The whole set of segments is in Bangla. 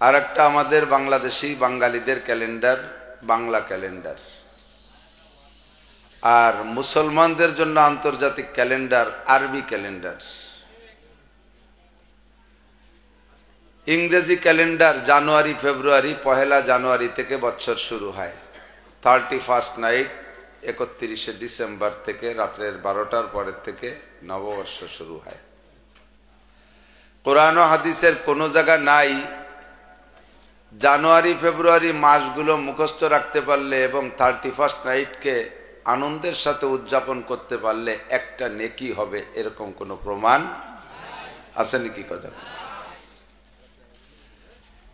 আর একটা আমাদের বাংলাদেশি বাঙালিদের ক্যালেন্ডার, বাংলা ক্যালেন্ডার। আর মুসলমানদের জন্য আন্তর্জাতিক ক্যালেন্ডার, আরবি ক্যালেন্ডার। ইংরেজি ক্যালেন্ডার জানুয়ারি, ফেব্রুয়ারি, পহেলা জানুয়ারি থেকে বছর শুরু হয়। থার্টি ফার্স্ট নাইট, একত্রিশে ডিসেম্বর থেকে রাত্রের বারোটার পরের থেকে নববর্ষ শুরু হয়। কোরআন হাদিসের কোনো জায়গা নাই জানুয়ারি, ফেব্রুয়ারি মাসগুলো মুখস্থ রাখতে পারলে এবং থার্টি ফার্স্ট নাইটকে আনন্দের সাথে উদযাপন করতে পারলে একটা নেকি হবে, এরকম কোনো প্রমাণ আছে নাকি কথা?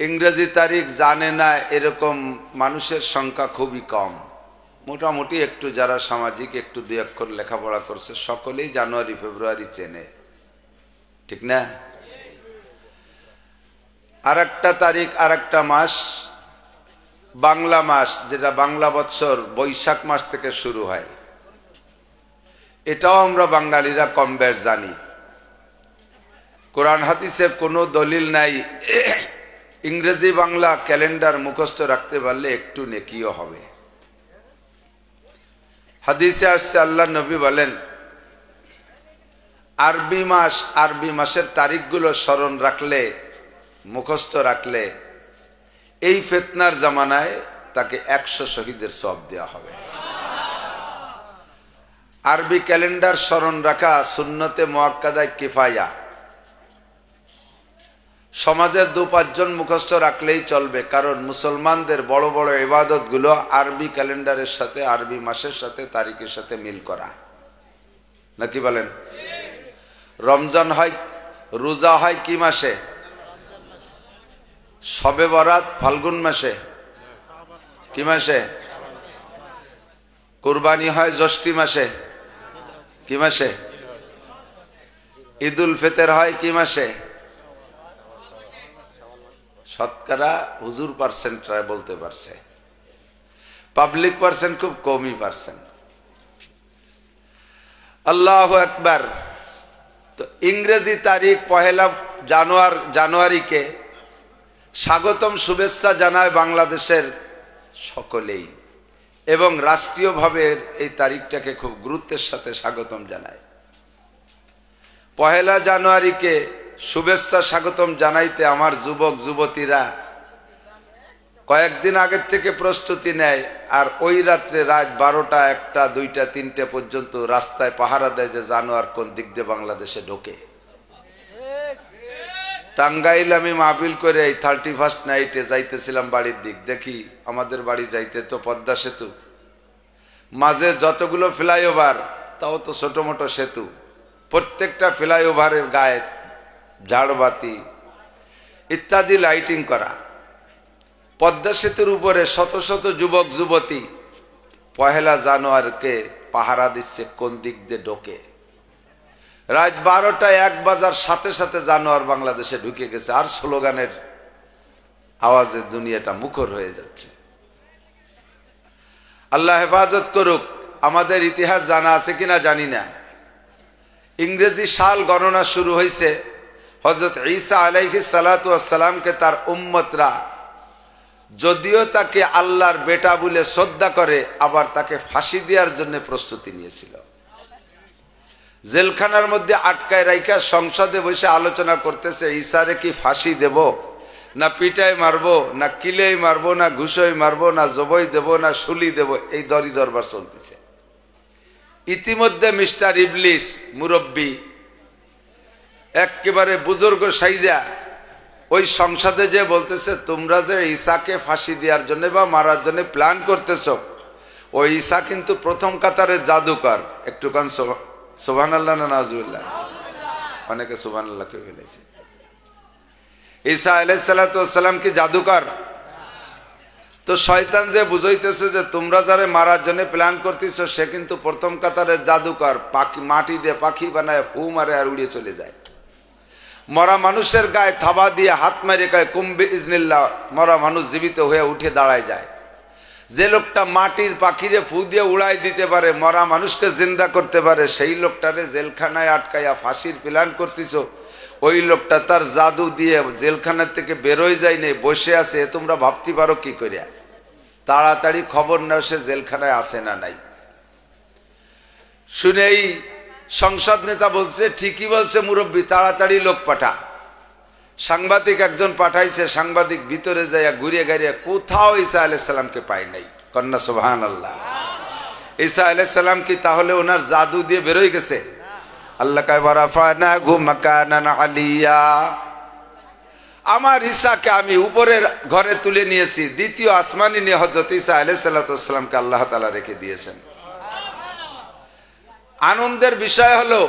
ইংরেজি তারিখ জানে না, এরকম মানুষের সংখ্যা খুবই কম। মোটামুটি একটু যারা সামাজিক, একটু দু অক্ষর লেখাপড়া করছে, সকলেই জানুয়ারি, ফেব্রুয়ারি চেনে। ঠিক না? আর একটা তারিখ আর একটা মাস, বাংলা মাস, যেটা বাংলা বৎসর, বৈশাখ মাস থেকে শুরু হয়। এটাও আমরা বাঙালিরা কম বেশ জানি। কোরআন হাদিসের কোনো দলিল নাই। ইংরেজি বাংলা ক্যালেন্ডার মুখস্থ রাখতে পারলে একটু নেকিও হবে। হাদিসে আসছে, আল্লাহ নবী বলেন, আরবি মাস, আরবি মাসের তারিখগুলো স্মরণ রাখলে মুখস্থ রাখলে এই ফেতনার জামানায় তাকে একশো শহীদের সব দেওয়া হবে। আরবি ক্যালেন্ডার স্মরণ রাখা সুন্নতে মোয়াক্কাদায় কিফায়া। সমাজের দু পাঁচজন মুখস্থ রাখলেই চলবে, কারণ মুসলমানদের বড় বড় ইবাদতগুলো আরবি ক্যালেন্ডারের সাথে, আরবি মাসের সাথে, তারিখের সাথে মিল করা। নাকি বলেন? রমজান হয়, রোজা হয় কি মাসে? সবে বরাত ফাল্গুন মাসে। কি মাসে? কুরবানি হয় জ্যৈষ্ঠী মাসে। কি মাসে? ঈদুল ফেতের হয় কি মাসে? শতকরা হুজুর পার্সেন্টরা বলতে পারছে। পাবলিক পার্সেন্ট খুব কমই পারছেন। আল্লাহ একবার তো ইংরেজি তারিখ পহেলা জানুয়ার জানুয়ারিকে স্বাগতম, শুভেচ্ছা জানায় বাংলাদেশের সকলেই। এবং রাষ্ট্রীয়ভাবে এই তারিখটাকে খুব গুরুত্বের সাথে স্বাগতম জানায়। পহেলা জানুয়ারিকে শুভেচ্ছা স্বাগতম জানাইতে আমার যুবক, যুবতীরা কয়েকদিন আগের থেকে প্রস্তুতি নেয়, আর ওই রাত্রে রাত বারোটা, একটা, দুইটা, তিনটে পর্যন্ত রাস্তায় পাহারা দেয় যে জানোয়ার কোন দিক দিয়ে বাংলাদেশে ঢোকে। টাঙ্গাইল আমি মাহবিল করে এই থার্টি ফার্স্ট নাইটে যাইতেছিলাম বাড়ির দিক। দেখি আমাদের বাড়ি যাইতে তো পদ্মা সেতু। মাঝে যতগুলো ফ্লাইওভার, তাও তো ছোট মোটো সেতু। প্রত্যেকটা ফ্লাইওভারের গায়ে ঝাড়বাতি ইত্যাদি লাইটিং করা। পদ্মা সেতুর উপরে শত শত যুবক যুবতী পহেলা জানুয়ারকে পাহারা দিচ্ছে কোন দিক দিয়ে ঢোকে। রাত বারোটায় এক বাজার সাথে সাথে জানোয়ার বাংলাদেশে ঢুকে গেছে। আর স্লোগানের আওয়াজে দুনিয়াটা মুখর হয়ে যাচ্ছে। আল্লাহ হেফাজত করুক, আমাদের ইতিহাস জানা আছে কিনা জানি না। ইংরেজি সাল গণনা শুরু হয়েছে। হজরত ঈসা আলাইহি সালাতামকে তার উম্মতরা যদিও তাকে আল্লাহর বেটা বলে শ্রদ্ধা করে, আবার তাকে ফাঁসি দেওয়ার জন্য প্রস্তুতি নিয়েছিল। জেলখানার মধ্যে আটকায় রাইখা সংসদে বসে আলোচনা করতেছে ঈসারে কি ফাঁসি দেব? না পিটাই মারবো? না কিলেই মারবো? না ঘুষই মারবো? না জবই দেব? না শুলি দেব? এই দরি দরবার চলতেছে। ইতিমধ্যে মিস্টার ইবলিস মুরব্বী একেবারে বুজুর্গ সাইজা ওই সংসদে যে বলতেছে, তোমরা যে ঈশাকে ফাঁসি দেওয়ার জন্য বা মারার জন্য প্ল্যান করতেছ, ওই ঈশা কিন্তু প্রথম কাতারের জাদুকর। একটু কান সোভান আল্লাহ না নাজুল্লাহ অনেকে সোভান আল্লাহকে ফেলেছে। ঈসা আলাইসাল্লাম কি জাদুকর? তো শয়তান যে বুঝাইতেছে যে তোমরা যারে মারার জন্য প্ল্যান করতেছ, সে কিন্তু প্রথম কাতারে জাদুকর, পাখি, মাটি দিয়ে পাখি বানায় ফু মারে আর উড়িয়ে চলে যায়। মরা মানুষের গায়ে থাবা দিয়ে হাত মেরে গায়ে কুম্বে ইজনিল্লা মরা মানুষ জীবিত হয়ে উঠে দাঁড়ায় যায়। যে লোকটা মাটির পাখিরে ফু দিয়ে উড়াই দিতে পারে, মরা মানুষকে জিন্দা করতে পারে, সেই লোকটারে জেলখানায় আটকাইয়া ফাঁসির প্ল্যান করতেছ। ওই লোকটা তার জাদু দিয়ে জেলখানার থেকে বেরোয় যায়নি বসে আছে তোমরা ভাবতে পারো কি করিয়া। তাড়াতাড়ি খবর নেও, সে জেলখানায় আসে না নাই। শুনেই সংসদ নেতা বলছে, ঠিকই বলছে মুরব্বী, তাড়াতাড়ি লোক পাঠা। সাংবাদিক একজন পাঠাইছে, সাংবাদিক ভিতরে যাইয়া ঘুরিয়ে গাড়িয়ে কোথাও ঈসা আলাইসাল্লামকে পাই নাই। কন্যা সোহান আল্লাহ ঈসা আলাইসাল্লাম কি তাহলে ওনার জাদু দিয়ে বেরোয় গেছে? আল্লাহ কায়বারাফানা ঘুমাকানান আলিয়া। আমার ঈসাকে আমি উপরের ঘরে তুলে নিয়েছি, দ্বিতীয় আসমানি নিয়ে হজরত ঈসা আলাইসাল্লামকে আল্লাহ তালা রেখে দিয়েছেন। আনন্দের বিষয় হলো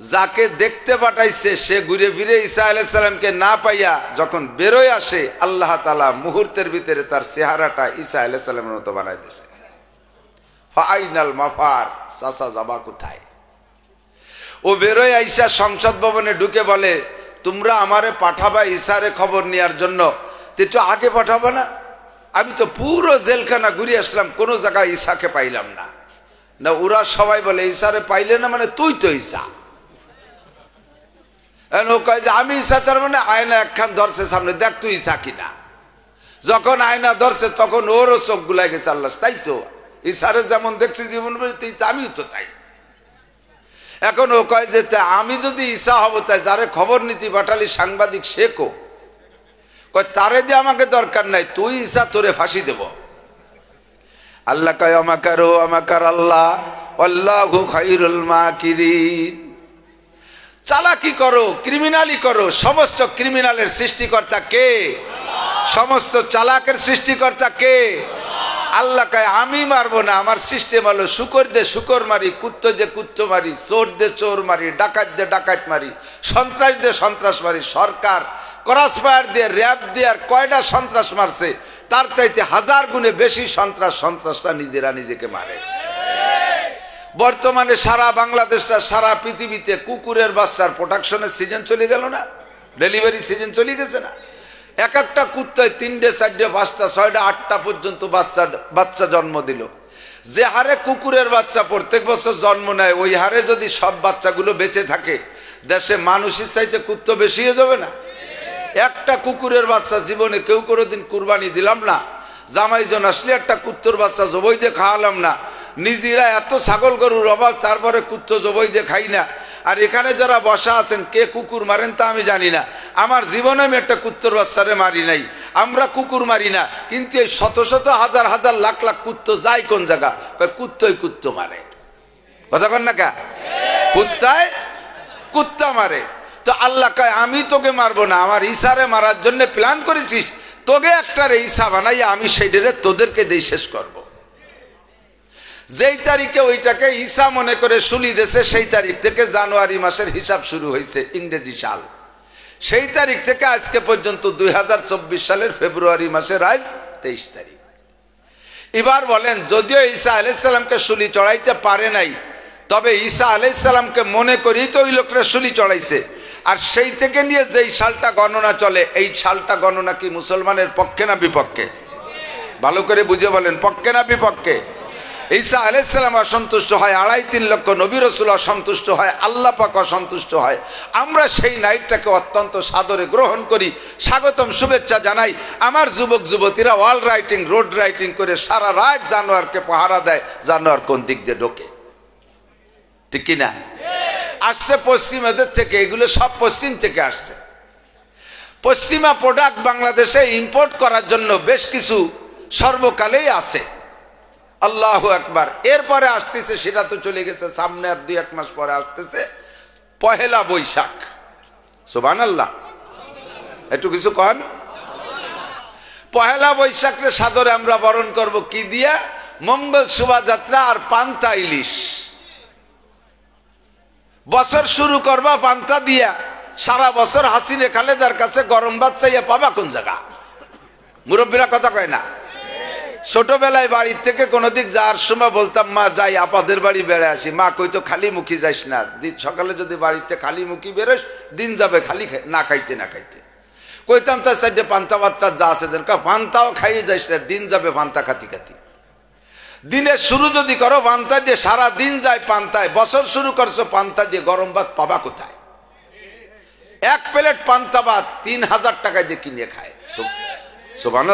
যাকে দেখতে পাঠাইছে, সে ঘুরে ফিরে ঈসা আলাইসাল্লামকে না পাইয়া যখন বেরোয় আসে, আল্লাহ তালা মুহূর্তের ভিতরে তার চেহারাটা ঈসা আলাইসাল্লামের মতো বানাই দিছে। ফাইনাল মাফার চাচা যাবা কোথায়? ও বেরোয় আইসা সংসদ ভবনে ঢুকে বলে, তোমরা আমারে পাঠাবা ইসারে খবর নেওয়ার জন্য। একটু আগে পাঠাবো না? আমি তো পুরো জেলখানা ঘুরে আসলাম, কোনো জায়গায় ঈশাকে পাইলাম না। না, ওরা সবাই বলে ঈশারে পাইলে না মানে তুই তো ঈশা কয় যে, আমি ঈশা, তার মানে আয়না একখান ধরছে সামনে, দেখ তুই ঈশা কিনা? যখন আয়না ধরছে, তখন ওরও চোখ গুলাই গেছে, আল্লাহ, তাই তো, ঈশারে যেমন দেখছি জীবন আমিও তো তাই। এখন ও কয় যে আমি যদি ঈশা হব, তাই যারে খবর নীতি পাঠালি সাংবাদিক শেখো কয়, তারে দিয়ে আমাকে দরকার নাই, তুই ঈশা, তোরে ফাঁসি দেব। আল্লাহ কয় আমাকার আমাকার আল্লাহ আল্লাহ খাইরুল মা কিরিন চালাকি করো ক্রিমিনালি করো, সমস্ত ক্রিমিনালের সৃষ্টিকর্তা কে? সমস্ত চালাকের সৃষ্টিকর্তা কে? আল্লাহ কয়, আমি মারবো না, আমার সিস্টেম হলো শুকর দে শুকর মারি, কুত্ত দে কুত্ত মারি, চোর দে চোর মারি, ডাকাত দে ডাকাত মারি, সন্ত্রাস দে সন্ত্রাস মারি, সরকার ক্রসফায়ার দিয়ে র্যাব দিয়ে আর কয়টা সন্ত্রাস মারছে, তার চাইতে হাজার গুণে বেশি সন্ত্রাস সন্ত্রাসটা নিজেরা নিজেকে মারে। বর্তমানে সারা বাংলাদেশটা, সারা পৃথিবীতে কুকুরের বাচ্চার প্রোডাকশনের সিজন চলে গেল না ডেলিভারি সিজন চলে গেছে না। এক একটা কুত্তায় তিনটে, চারটে, পাঁচটা, ছয়টা, আটটা পর্যন্ত বাচ্চা বাচ্চা জন্ম দিল। যে হারে কুকুরের বাচ্চা প্রত্যেক বছর জন্ম নেয়, ওই হারে যদি সব বাচ্চাগুলো বেঁচে থাকে, দেশে মানুষের চাইতে কুত্ত বেশি হয়ে যাবে না। একটা কুকুরের বাচ্চা জীবনে কেউ কোনোদিন কুরবানি দিলাম না, জামাইজন আসলে একটা কুত্তর বাচ্চা জবই দিয়ে খাওয়ালাম না নিজেরা এত ছাগল গরুর অভাব, তারপরে কুত্ত জবই দিয়ে খাই না। আর এখানে যারা বসা আছেন, কে কুকুর মারেন তা আমি জানি না। আমার জীবনে আমি একটা কুত্তর বাচ্চারে মারি নাই। আমরা কুকুর মারি না। কিন্তু এই শত শত হাজার হাজার লাখ লাখ কুত্ত যায় কোন জায়গা? কুত্তই কুত্ত মারে। কথা কন না কা? কুত্তায় কুত্তা মারে। তো আল্লাহ কয়, আমি তোকে মারবো না। আমার ইসারে মারার জন্য প্ল্যান করেছিস। তোকে একটা রে ইসা বানাই আমি সেই ডেরে তোদেরকে দিয়ে শেষ করব। যেই তারিখে ওইটাকে ঈসা মনে করে শুলি দেশে সেই তারিখ থেকে জানুয়ারি মাসের হিসাব শুরু হয়েছে, ইংরেজি সাল। সেই তারিখ থেকে আজকে পর্যন্ত দুই হাজার চব্বিশ সালের ফেব্রুয়ারি মাসের আজ তেইশ তারিখ। এবার বলেন, যদিও ঈসা আলাইসাল্লামকে শুলি চড়াইতে পারে নাই, তবে ঈসা আলাইসাল্লামকে মনে করি তো ওই লোকরা শুলি চড়াইছে। আর সেই থেকে নিয়ে যেই সালটা গণনা চলে, এই সালটা গণনা কি মুসলমানের পক্ষে না বিপক্ষে? ভালো করে বুঝে বলেন, পক্ষে না বিপক্ষে? ঈসা আলাইসাল্লাম অসন্তুষ্ট হয়, আড়াই তিন লক্ষ নবী রসুল অসন্তুষ্ট হয়, আল্লাহ পাক অসন্তুষ্ট হয়। আমরা সেই নাইটটাকে অত্যন্ত সাদরে গ্রহণ করি। স্বাগতম, শুভেচ্ছা জানাই। আমার যুবক, যুবতীরা ওয়াল রাইটিং, রোড রাইটিং করে সারা রাত জানোয়ারকে পাহারা দেয়। জানোয়ার কোন দিক দিয়ে ঢোকে? ঠিক কিনা আসছে পশ্চিমাদের থেকে, এগুলো সব পশ্চিম থেকে আসছে। পশ্চিমা প্রোডাক্ট বাংলাদেশে ইম্পোর্ট করার জন্য বেশ কিছু সর্বকালেই আছে। আল্লাহ একবার এরপরে আসতেছে, সেটা তো চলে গেছে, সামনে আর দুই এক মাস পরে আসতেছে, পহেলা বৈশাখ। সোবান আল্লাহ একটু কিছু কন? পহেলা বৈশাখের সাদরে আমরা বরণ করব কি দিয়া? মঙ্গল শোভাযাত্রা আর পান্তা ইলিশ। বছর শুরু করবা পান্তা দিয়া, সারা বছর হাসিনে খালেদার কাছে গরম ভাত চাইয়া পাবা কোন জায়গা? মুরব্বীরা কথা কয় না। ছোটবেলায় বাড়ির থেকে কোনো দিক যাওয়ার সময় বলতাম, মা, যাই, আপাদের বাড়ি বেড়ে আসি। মা, কই তো খালি মুখি যাইস না। সকালে যদি বাড়িতে খালি মুখি বেরোস, দিন যাবে খালি না খাইতে না খাইতে। কইতাম, তার সাইডে পান্তা বাত্তা যা আছে দেন পান্তাও খাইয়ে যাইস না, দিন যাবে পান্তা খাতি খাতি। দিনের শুরু যদি করো, পান্তা দিয়ে সারা দিন যায় পান্তায়, বছর শুরু করছ, পান্তা দিয়ে গরম ভাত পাবা কোথায়? এক প্লেট পান্তা ভাত তিন হাজার টাকায় দিয়ে কিনে খায়। সোবান